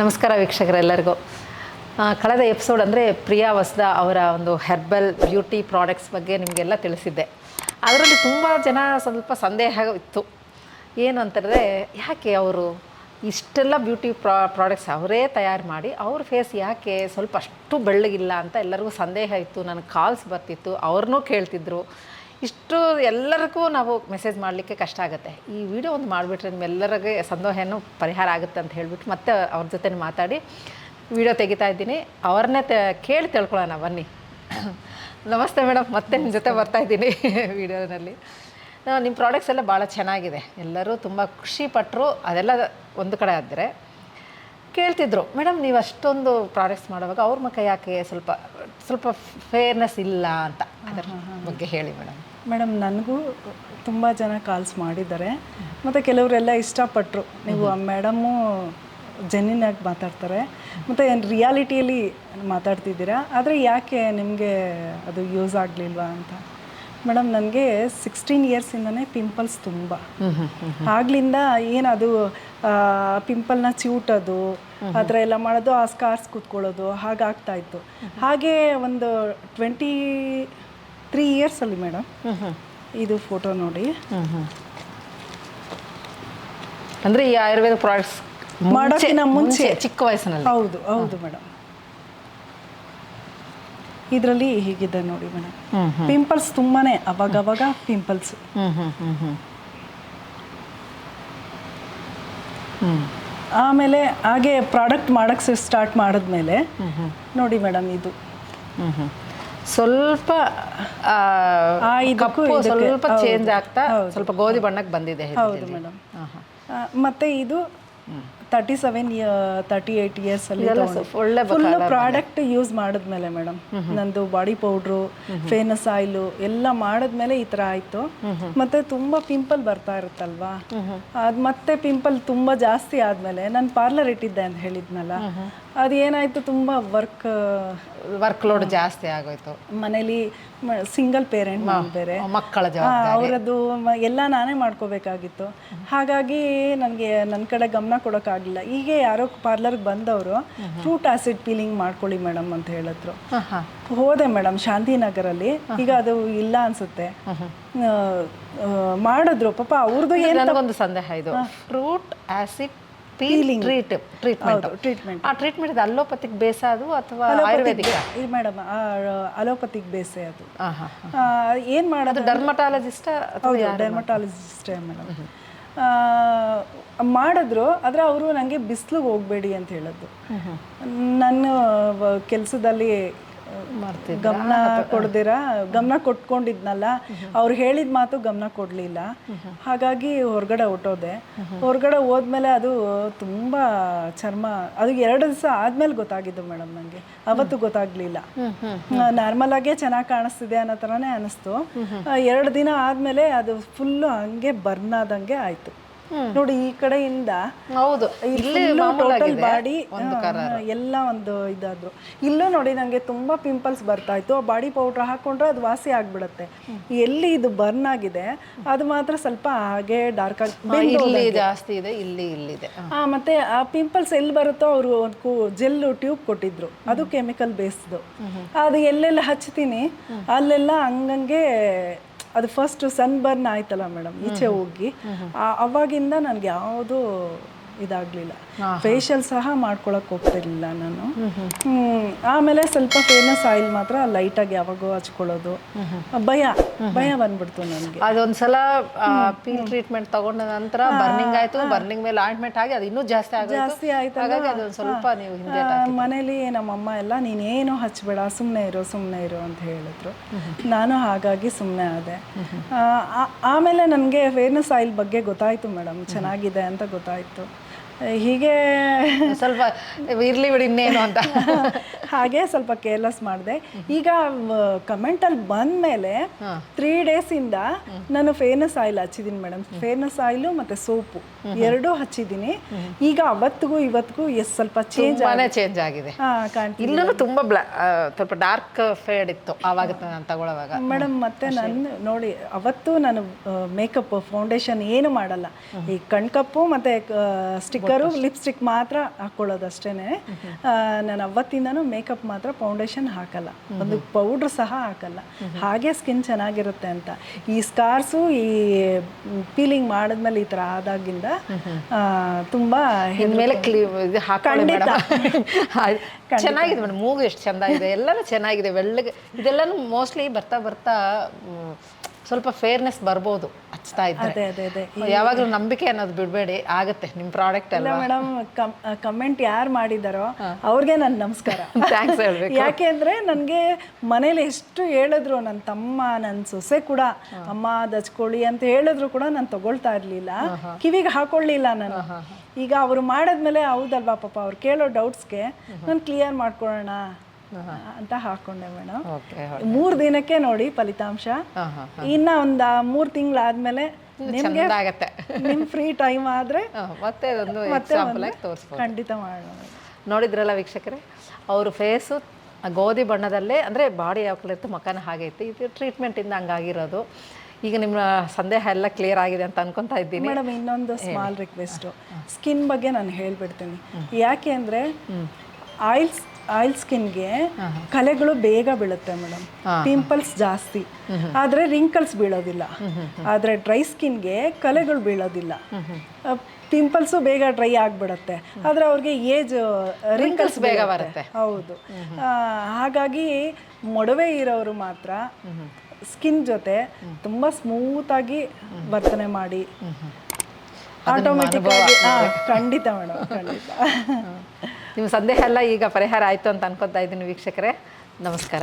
ನಮಸ್ಕಾರ ವೀಕ್ಷಕರೆಲ್ಲರಿಗೂ ಕಳೆದ ಎಪಿಸೋಡ್ ಅಂದರೆ ಪ್ರಿಯಾ ವಸ್ದ ಅವರ ಒಂದು ಹೆರ್ಬಲ್ ಬ್ಯೂಟಿ ಪ್ರಾಡಕ್ಟ್ಸ್ ಬಗ್ಗೆ ನಿಮಗೆಲ್ಲ ತಿಳಿಸಿದ್ದೆ. ಅದರಲ್ಲಿ ತುಂಬ ಜನ ಸ್ವಲ್ಪ ಸಂದೇಹ ಇತ್ತು. ಏನು ಅಂತಂದರೆ, ಯಾಕೆ ಅವರು ಇಷ್ಟೆಲ್ಲ ಬ್ಯೂಟಿ ಪ್ರಾ ಪ್ರಾಡಕ್ಟ್ಸ್ ಅವರೇ ತಯಾರು ಮಾಡಿ, ಅವ್ರ ಫೇಸ್ ಯಾಕೆ ಸ್ವಲ್ಪ ಅಷ್ಟು ಬೆಳ್ಳಗಿಲ್ಲ ಅಂತ ಎಲ್ಲರಿಗೂ ಸಂದೇಹ ಇತ್ತು. ನನಗೆ ಕಾಲ್ಸ್ ಬರ್ತಿತ್ತು, ಅವ್ರನ್ನೂ ಕೇಳ್ತಿದ್ರು. ಇಷ್ಟು ಎಲ್ಲರಿಗೂ ನಾವು ಮೆಸೇಜ್ ಮಾಡಲಿಕ್ಕೆ ಕಷ್ಟ ಆಗುತ್ತೆ. ಈ ವಿಡಿಯೋ ಒಂದು ಮಾಡಿಬಿಟ್ರೆ ನಿಮ್ಮೆಲ್ಲರಿಗೆ ಸಂದೇಹನೂ ಪರಿಹಾರ ಆಗುತ್ತೆ ಅಂತ ಹೇಳಿಬಿಟ್ಟು ಮತ್ತೆ ಅವ್ರ ಜೊತೆ ಮಾತಾಡಿ ವಿಡಿಯೋ ತೆಗಿತಾ ಇದ್ದೀನಿ. ಅವ್ರನ್ನೇ ತ ಕೇಳಿ ತಿಳ್ಕೊಳ್ಳೋಣ ಬನ್ನಿ. ನಮಸ್ತೆ ಮೇಡಮ್ ಮತ್ತೆ ನಿಮ್ಮ ಜೊತೆ ಬರ್ತಾ ಇದ್ದೀನಿ ವಿಡಿಯೋನಲ್ಲಿ ನಿಮ್ಮ ಪ್ರಾಡಕ್ಟ್ಸ್ ಎಲ್ಲ ಭಾಳ ಚೆನ್ನಾಗಿದೆ. ಎಲ್ಲರೂ ತುಂಬ ಖುಷಿ ಪಟ್ಟರು ಅದೆಲ್ಲ ಒಂದು ಕಡೆ ಆದರೆ ಕೇಳ್ತಿದ್ರು ಮೇಡಮ್ ನೀವು ಅಷ್ಟೊಂದು ಪ್ರಾಡಕ್ಟ್ಸ್ ಮಾಡುವಾಗ ಅವ್ರ ಮುಖ ಯಾಕೆ ಸ್ವಲ್ಪ ಸ್ವಲ್ಪ ಫೇರ್ನೆಸ್ ಇಲ್ಲ ಅಂತ? ಅದರ ಬಗ್ಗೆ ಹೇಳಿ ಮೇಡಮ್. ಮೇಡಮ್, ನನಗೂ ತುಂಬ ಜನ ಕಾಲ್ಸ್ ಮಾಡಿದ್ದಾರೆ. ಮತ್ತು ಕೆಲವರೆಲ್ಲ ಇಷ್ಟಪಟ್ಟರು ನೀವು ಆ ಮೇಡಮ್ಮು ಜೆನ್ಯೂನ್ ಆಗಿ ಮಾತಾಡ್ತಾರೆ. ಮತ್ತು ರಿಯಾಲಿಟಿಯಲ್ಲಿ ಮಾತಾಡ್ತಿದ್ದೀರಾ? ಆದರೆ ಯಾಕೆ ನಿಮಗೆ ಅದು ಯೂಸ್ ಆಗಲಿಲ್ವಾ ಅಂತ? ಮೇಡಮ್, ನನಗೆ ಸಿಕ್ಸ್ಟೀನ್ ಇಯರ್ಸಿಂದನೇ ಪಿಂಪಲ್ಸ್ ತುಂಬ. ಆಗ್ಲಿಂದ ಏನದು ಪಿಂಪಲ್ನ ಚಿವುಟೋದು, ಆ ಥರ ಎಲ್ಲ ಮಾಡೋದು, ಆ ಸ್ಕಾರ್ಸ್ ಕೂತ್ಕೊಳ್ಳೋದು, ಹಾಗಾಗ್ತಾ ಇತ್ತು. ಹಾಗೆ ಒಂದು ಟ್ವೆಂಟಿ ತ್ರೀ ಇಯರ್ಸಲ್ಲಿ ಮೇಡಮ್. ಇದು ಫೋಟೋ ನೋಡಿ. ಅಂದ್ರೆ ಈ ಆಯುರ್ವೇದ ಪ್ರಾಡಕ್ಟ್ಸ್ ಮಾಡೋಕ್ಕಿಂತ ಮುಂಚೆ. ಚಿಕ್ಕ ವಯಸ್ಸಿನಲ್ಲಿ. ಹೌದು ಹೌದು ಮೇಡಮ್. ಇದರಲ್ಲಿ ಹೀಗಿದೆ ನೋಡಿ ಮೇಡಮ್. ಪಿಂಪಲ್ಸ್ ತುಂಬಾನೇ ಅವಾಗವಾಗ ಪಿಂಪಲ್ಸ್ ಆಮೇಲೆ ಹಾಗೆ ಪ್ರಾಡಕ್ಟ್ ಮಾಡಕ್ಕೆ ಸ್ಟಾರ್ಟ್ ಮಾಡಿದ್ಮೇಲೆ ನೋಡಿ ಮೇಡಮ್ ಇದು. ಸ್ವಲ್ಪ ಕಪ್ಪು ಸ್ವಲ್ಪ ಚೇಂಜ್ ಆಗ್ತಾ ಸ್ವಲ್ಪ ಗೋಧಿ ಬಣ್ಣಕ್ಕೆ ಬಂದಿದೆ ಹೌದು ಮೇಡಮ್. ಮತ್ತೆ ಇದು thirty seven thirty eight years ಅಲ್ಲಿ ಒಳ್ಳೆ ಫುಲ್ ಪ್ರಾಡಕ್ಟ್ ಯೂಸ್ ಮಾಡಿದ್ಮೇಲೆ ಮೇಡಮ್ ನಂದು ಬಾಡಿ ಪೌಡ್ರು ಫೇನಸ್ ಆಯಿಲು ಎಲ್ಲ ಮಾಡಿದ್ಮೇಲೆ ಈ ತರ ಆಯ್ತು. ಮತ್ತೆ ತುಂಬಾ ಪಿಂಪಲ್ ಬರ್ತಾ ಇರುತ್ತಲ್ವಾ? ಅದ್ ಮತ್ತೆ ಪಿಂಪಲ್ ತುಂಬಾ ಜಾಸ್ತಿ ಆದ್ಮೇಲೆ ನಾನು ಪಾರ್ಲರ್ ಇಟ್ಟಿದ್ದೆ ಅಂತ ಹೇಳಿದ್ನಲ್ಲ ಅದ್ ಏನಾಯ್ತು ತುಂಬಾ ವರ್ಕ್ ವರ್ಕ್ ಲೋಡ್ ಜಾಸ್ತಿ ಆಗೋಯ್ತು. ಮನೇಲಿ ಸಿಂಗಲ್ ಪೇರೆಂಟ್ ಬೇರೆ. ಮಕ್ಕಳ ಅವರದ್ದು ಎಲ್ಲ ನಾನೇ ಮಾಡ್ಕೋಬೇಕಾಗಿತ್ತು. ಹಾಗಾಗಿ ನನಗೆ ನನ್ನ ಕಡೆ ಗಮನ ಕೊಡೋಕ್ಕಾಗಲಿಲ್ಲ ಈಗ ಯಾರೋ ಪಾರ್ಲರ್ಗೆ ಬಂದವರು ಫ್ರೂಟ್ ಆಸಿಡ್ ಪೀಲಿಂಗ್ ಮಾಡ್ಕೊಳ್ಳಿ ಮೇಡಮ್ ಅಂತ ಹೇಳಿದ್ರು. ಹೋದೆ ಮೇಡಮ್ ಶಾಂತಿನಗರಲ್ಲಿ. ಈಗ ಅದು ಇಲ್ಲ ಅನ್ಸುತ್ತೆ. ಮಾಡಿದ್ರು ಪಾಪ ಅವ್ರದ್ದು ಏನು ನನಗೊಂದು ಸಂದೇಹ ಇದು. Fruit acid peeling treat treatment treatment ಆ ಟ್ರೀಟ್ಮೆಂಟ್ ಇದು ಅಲೋಪತಿಕ್ ಬೇಸ ಅದು ಅಥವಾ ಆಯುರ್ವೇದಿಕ್? ಇಲ್ಲ ಮೇಡಮ್ ಅಲೋಪತಿಕ್ ಬೇಸೆ ಅದು. ಏನು ಮಾಡೋದು? ಡರ್ಮಟಾಲಜಿಸ್ಟ್ ಡೆರ್ಮಟಾಲಜಿಸ್ಟೇ ಮೇಡಮ್ ಮಾಡಿದ್ರು ಆದರೆ ಅವರು ನನಗೆ ಬಿಸಿಲಿಗೆ ಹೋಗಬೇಡಿ ಅಂತ ಹೇಳಿದ್ದು. ನನ್ನ ಕೆಲಸದಲ್ಲಿ ಗಮನ ಕೊಡ್ದಿರ? ಗಮನ ಕೊಟ್ಕೊಂಡಿದ್ನಲ್ಲ ಅವ್ರು ಹೇಳಿದ ಮಾತು ಗಮನ ಕೊಡಲಿಲ್ಲ. ಹಾಗಾಗಿ ಹೊರಗಡೆ ಹೊಟ್ಟೋದೆ ಹೊರಗಡೆ ಹೋದ್ಮೇಲೆ ಅದು ತುಂಬ ಚರ್ಮ ಅದು ಎರಡು ದಿವಸ ಆದ್ಮೇಲೆ ಗೊತ್ತಾಗಿದ್ದು ಮೇಡಮ್ ನನಗೆ ಅವತ್ತು ಗೊತ್ತಾಗ್ಲಿಲ್ಲ. ನಾರ್ಮಲ್ ಆಗೇ ಚೆನ್ನಾಗಿ ಕಾಣಿಸ್ತಿದೆ ಅನ್ನೋ ಥರನೇ ಅನಿಸ್ತು. ಎರಡು ದಿನ ಆದ್ಮೇಲೆ ಅದು ಫುಲ್ಲು ಹಂಗೆ ಬರ್ನ್ ಆದಂಗೆ ಆಯ್ತು. ನೋಡಿ ಈ ಕಡೆಯಿಂದ ಹೌದು. ಟೋಟಲ್ ಬಾಡಿ ಎಲ್ಲ ಒಂದು ಇದಾದ್ರು. ಇಲ್ಲೂ ನೋಡಿ ನಂಗೆ ತುಂಬಾ ಪಿಂಪಲ್ಸ್ ಬರ್ತಾ ಇತ್ತು. ಆ ಬಾಡಿ ಪೌಡರ್ ಹಾಕೊಂಡ್ರೆ ಅದು ವಾಸಿ ಆಗ್ಬಿಡತ್ತೆ. ಎಲ್ಲಿ ಇದು ಬರ್ನ್ ಆಗಿದೆ ಅದು ಮಾತ್ರ ಸ್ವಲ್ಪ ಹಾಗೆ ಡಾರ್ಕ್ ಆಗಿ ಇಲ್ಲಿ ಜಾಸ್ತಿ ಇದೆ ಇಲ್ಲಿ ಇಲ್ಲಿದೆ ಆ ಮತ್ತೆ ಆ ಪಿಂಪಲ್ಸ್ ಎಲ್ಲಿ ಬರುತ್ತೋ ಅವರು ಒಂದು ಜೆಲ್ ಟ್ಯೂಬ್ ಕೊಟ್ಟಿದ್ರು. ಅದು ಕೆಮಿಕಲ್ ಬೇಸ್ದು ಅದು ಎಲ್ಲೆಲ್ಲ ಹಚ್ತೀನಿ ಅಲ್ಲೆಲ್ಲ ಹಂಗಂಗೆ ಅದು ಫಸ್ಟ್ ಸನ್ ಬರ್ನ್ ಆಯ್ತಲ್ಲ ಮೇಡಮ್ ಈಚೆ ಹೋಗಿ ಅವಾಗಿಂದ ನನಗೆ ಯಾವುದೂ ಇದಾಗಲಿಲ್ಲ. ಫೇಶಿಯಲ್ ಸಹ ಮಾಡ್ಕೊಳಕ್ ಹೋಗ್ತಿರ್ಲಿಲ್ಲ ನಾನು. ಆಮೇಲೆ ಸ್ವಲ್ಪ ಫೇಮಸ್ ಆಯಿಲ್ ಮಾತ್ರ ಲೈಟಾಗಿ ಯಾವಾಗೋ ಹಚ್ಕೊಳ್ಳೋದು. ಭಯ ಭಯ ಬಂದ್ಬಿಡ್ತು ನನಗೆ. ಅದೊಂದ್ಸಲ ಪೀಲ್ ಟ್ರೀಟ್ಮೆಂಟ್ ತಗೊಂಡ ನಂತರ ಬರ್ನಿಂಗ್ ಆಯ್ತು ಬರ್ನಿಂಗ್ ಮೇಲೆ ಆಯಿಂಟ್ಮೆಂಟ್ ಆಗಿ ಅದು ಇನ್ನೂ ಜಾಸ್ತಿ ಆಗಿ ಜಾಸ್ತಿ ಆಯ್ತು ಹಾಗಾಗಿ ಅದೊಂದು ಸ್ವಲ್ಪ ನೀವು ಹಿಂದೆ ಮನೇಲಿ ನಮ್ಮಮ್ಮ ಎಲ್ಲ ನೀನೇನು ಹಚ್ಚಬೇಡ ಸುಮ್ಮನೆ ಇರು ಸುಮ್ಮನೆ ಇರು ಅಂತ ಹೇಳಿದ್ರು. ನಾನು ಹಾಗಾಗಿ ಸುಮ್ಮನೆ ಆದೆ. ಆಮೇಲೆ ನನಗೆ ಫೇರ್ನೆಸ್ ಆಯಿಲ್ ಬಗ್ಗೆ ಗೊತ್ತಾಯ್ತು ಮೇಡಮ್ ಚೆನ್ನಾಗಿದೆ ಅಂತ ಗೊತ್ತಾಯಿತು. ಹೀಗೆ ಸ್ವಲ್ಪ ಇರ್ಲಿ ಬಿಡಿ ಇನ್ನೇನು ಅಂತ. ಹಾಗೆ ಸ್ವಲ್ಪ ಕೇರ್ಲೆಸ್ ಮಾಡಿದೆ. ಈಗ ಕಮೆಂಟ್ ಅಲ್ಲಿ ಬಂದ ಮೇಲೆ ತ್ರೀ ಇಂದ ನಾನು ಫೇನಸ್ ಆಯಿಲ್ ಹಚ್ಚಿದೀನಿ ಮೇಡಮ್ ಫೇನಸ್ ಆಯಿಲ್ ಮತ್ತೆ ಸೋಪು ಎರಡೂ ಹಚ್ಚಿದೀನಿ. ಈಗ ಅವತ್ತಿಗೂ ಇವತ್ತಿಗೂ ಎಸ್ ಸ್ವಲ್ಪ ಚೇಂಜ್ ಚೇಂಜ್ ಆಗಿದೆ. ಇಲ್ಲೂ ತುಂಬಾ ಸ್ವಲ್ಪ ಡಾರ್ಕ್ ಫೇಡ್ ಇತ್ತು ಆವಾಗ ನಾನು ತಗೊಳ್ಳೋವಾಗ. ಮೇಡಮ್ ಮತ್ತೆ ನಾನು ನೋಡಿ ಅವತ್ತು ನಾನು ಮೇಕಪ್ ಫೌಂಡೇಶನ್ ಏನು ಮಾಡಲ್ಲ. ಈ ಕಣ್ಕಪ್ಪು ಮತ್ತೆ ಸ್ಟಿಕ್ಕರು ಲಿಪ್ಸ್ಟಿಕ್ ಮಾತ್ರ ಹಾಕೊಳ್ಳೋದು ಅಷ್ಟೇ ನಾನು ಅವತ್ತಿಂದನೂ ಮೇಕಪ್ ಮಾತ್ರ ಫೌಂಡೇಶನ್ ಹಾಕಲ್ಲ. ಒಂದು ಪೌಡ್ರ್ ಸಹ ಹಾಕಲ್ಲ. ಹಾಗೆ ಸ್ಕಿನ್ ಚೆನ್ನಾಗಿರುತ್ತೆ ಅಂತ. ಈ ಸ್ಕಾರ್ಸು ಈ ಪೀಲಿಂಗ್ ಮಾಡಿದ್ಮೇಲೆ ಈ ಥರ ಆದಾಗಿಂದ ತುಂಬಾ ಇನ್ಮೇಲೆ ಕ್ಲೀ ಚೆನ್ನಾಗಿದೆ ಮೇಡಮ್. ಮೂಗು ಎಷ್ಟು ಚಂದ ಇದೆ ಎಲ್ಲನೂ ಚೆನ್ನಾಗಿದೆ. ಬೆಳ್ಳಗೆ ಇದೆಲ್ಲನೂ ಮೋಸ್ಟ್ಲಿ ಬರ್ತಾ ಬರ್ತಾ ಸ್ವಲ್ಪ ಫೇರ್ನೆಸ್ ಬರ್ಬೋದು ಹಚ್ತಾ ಅದೇ ಅದೇ ಅದೇ. ಯಾವಾಗಲೂ ನಂಬಿಕೆ ಅನ್ನೋದು ಬಿಡಬೇಡಿ ಆಗುತ್ತೆ ನಿಮ್ಮ ಪ್ರಾಡಕ್ಟ್ ಇಲ್ಲ ಅಲ್ವಾ? ಮೇಡಮ್ ಕಮೆಂಟ್ ಯಾರು ಮಾಡಿದಾರೋ ಅವ್ರಿಗೆ ನನ್ನ ನಮಸ್ಕಾರ. ಥ್ಯಾಂಕ್ಸ್ ಹೇಳ್ಬೇಕು. ಯಾಕೆಂದ್ರೆ ನನಗೆ ಮನೇಲಿ ಎಷ್ಟು ಹೇಳಿದ್ರು ನನ್ನ ತಮ್ಮ ನನ್ನ ಸೊಸೆ ಕೂಡ ಅಮ್ಮ ದಚ್ಕೊಳ್ಳಿ ಅಂತ ಹೇಳಿದ್ರು ಕೂಡ ನಾನು ತಗೊಳ್ತಾ ಇರಲಿಲ್ಲ. ಕಿವಿಗೆ ಹಾಕೊಳ್ಳಿಲ್ಲ ನಾನು. ಈಗ ಅವರು ಮಾಡಿದ್ಮೇಲೆ ಹೌದಲ್ವಾ ಪಾಪ ಅವ್ರು ಕೇಳೋ ಡೌಟ್ಸ್ಗೆ ನಾನು ಕ್ಲಿಯರ್ ಮಾಡ್ಕೊಳ್ಳೋಣ. ಅಂತ ಹಾಕೊಂಡೆ ಮೇಡಮ್ ಮೂರ್ ದಿನಕ್ಕೆ ನೋಡಿ ಫಲಿತಾಂಶ. ಇನ್ನ ಒಂದ್ ಮೂರ್ ತಿಂಗಳಾದ್ಮೇಲೆ ನಿಮ್ಗೆ ನಿಮ್ ಫ್ರೀ ಟೈಮ್ ಆದ್ರೆ ಮತ್ತೆ ಒಂದು ಖಂಡಿತ ಮಾಡೋಣ. ನೋಡಿದ್ರಲ್ಲ ವೀಕ್ಷಕರೇ ಅವರು ಫೇಸು ಗೋಧಿ ಬಣ್ಣದಲ್ಲೇ ಅಂದರೆ ಬಾಡಿ ಯಾವ ಕಲರ್ ಇತ್ತು ಮಕಾನ ಹಾಗೆ ಇತ್ತು ಇದು ಟ್ರೀಟ್ಮೆಂಟಿಂದ ಹಂಗಾಗಿರೋದು. ಈಗ ನಿಮ್ಮ ಸಂದೇಹ ಎಲ್ಲ ಕ್ಲಿಯರ್ ಆಗಿದೆ ಅಂತ ಅನ್ಕೊತಾ ಇದ್ದೀನಿ. ಮೇಡಮ್ ಇನ್ನೊಂದು ಸ್ಮಾಲ್ ರಿಕ್ವೆಸ್ಟು ಸ್ಕಿನ್ ಬಗ್ಗೆ ನಾನು ಹೇಳ್ಬಿಡ್ತೀನಿ. ಯಾಕೆ ಅಂದರೆ ಆಯಿಲ್ಸ್ ಆಯಿಲ್ ಸ್ಕಿನ್ಗೆ ಕಲೆಗಳು ಬೇಗ ಬೀಳುತ್ತೆ ಮೇಡಮ್. ಪಿಂಪಲ್ಸ್ ಜಾಸ್ತಿ. ಆದರೆ ರಿಂಕಲ್ಸ್ ಬೀಳೋದಿಲ್ಲ. ಆದರೆ ಡ್ರೈ ಸ್ಕಿನ್ಗೆ ಕಲೆಗಳು ಬೀಳೋದಿಲ್ಲ. ಪಿಂಪಲ್ಸು ಬೇಗ ಡ್ರೈ ಆಗಿಬಿಡುತ್ತೆ. ಆದರೆ ಅವ್ರಿಗೆ ಏಜ್ ರಿಂಕಲ್ಸ್ ಬೇಗ ಬರುತ್ತೆ. ಹೌದು. ಹಾಗಾಗಿ ಮೊಡವೆ ಇರೋರು ಮಾತ್ರ ಸ್ಕಿನ್ ಜೊತೆ ತುಂಬ ಸ್ಮೂತಾಗಿ ವರ್ತನೆ ಮಾಡಿ. ಆಟೋಮೆಟಿಕ್ ಖಂಡಿತ ಮೇಡಮ್ ಖಂಡಿತ. ನಿಮ್ಮ ಸಂದೇಹ ಎಲ್ಲ ಈಗ ಪರಿಹಾರ ಆಯಿತು ಅಂತ ಅನ್ಕೋತಾ ಇದ್ದೀನಿ ವೀಕ್ಷಕರೇ. ನಮಸ್ಕಾರ.